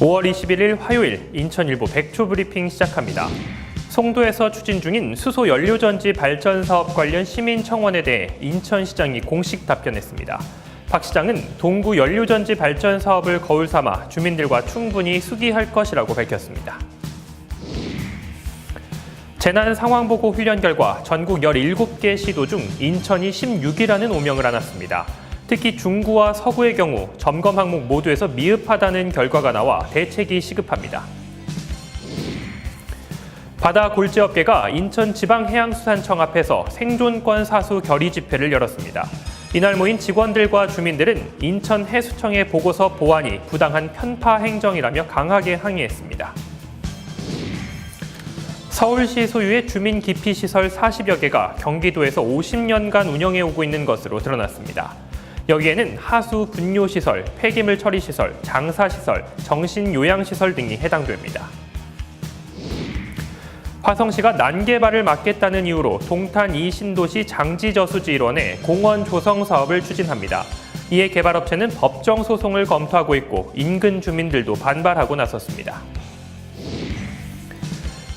5월 21일 화요일 인천일보 백초 브리핑 시작합니다. 송도에서 추진 중인 수소 연료전지 발전 사업 관련 시민 청원에 대해 인천시장이 공식 답변했습니다. 박 시장은 동구 연료전지 발전 사업을 거울 삼아 주민들과 충분히 수기할 것이라고 밝혔습니다. 재난 상황 보고 훈련 결과 전국 17개 시도 중 인천이 16위라는 오명을 안았습니다. 특히 중구와 서구의 경우 점검 항목 모두에서 미흡하다는 결과가 나와 대책이 시급합니다. 바다 골재업계가 인천지방해양수산청 앞에서 생존권 사수 결의 집회를 열었습니다. 이날 모인 직원들과 주민들은 인천 해수청의 보고서 보완이 부당한 편파 행정이라며 강하게 항의했습니다. 서울시 소유의 주민 기피 시설 40여 개가 경기도에서 50년간 운영해 오고 있는 것으로 드러났습니다. 여기에는 하수 분뇨 시설, 폐기물 처리 시설, 장사 시설, 정신 요양 시설 등이 해당됩니다. 화성시가 난개발을 막겠다는 이유로 동탄 2신도시 장지저수지 일원에 공원 조성 사업을 추진합니다. 이에 개발업체는 법정 소송을 검토하고 있고 인근 주민들도 반발하고 나섰습니다.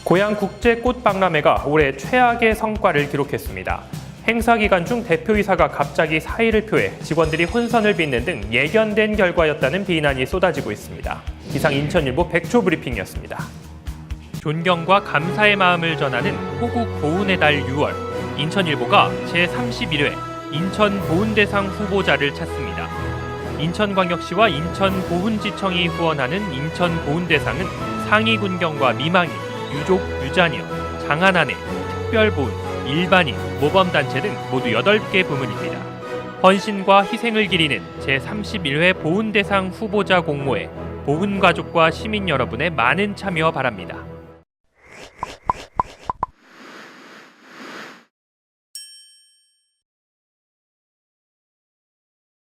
고양 국제 꽃박람회가 올해 최악의 성과를 기록했습니다. 행사 기간 중 대표이사가 갑자기 사의를 표해 직원들이 혼선을 빚는 등 예견된 결과였다는 비난이 쏟아지고 있습니다. 이상 인천일보 백초 브리핑이었습니다. 존경과 감사의 마음을 전하는 호국 보훈의 달 6월 인천일보가 제31회 인천 보훈대상 후보자를 찾습니다. 인천광역시와 인천보훈지청이 후원하는 인천보훈대상은 상위 군경과 미망인, 유족, 유자녀, 장안아내, 특별보훈, 일반인, 모범단체 등 모두 8개 부문입니다. 헌신과 희생을 기리는 제31회 보훈대상 후보자 공모에 보훈가족과 시민 여러분의 많은 참여 바랍니다.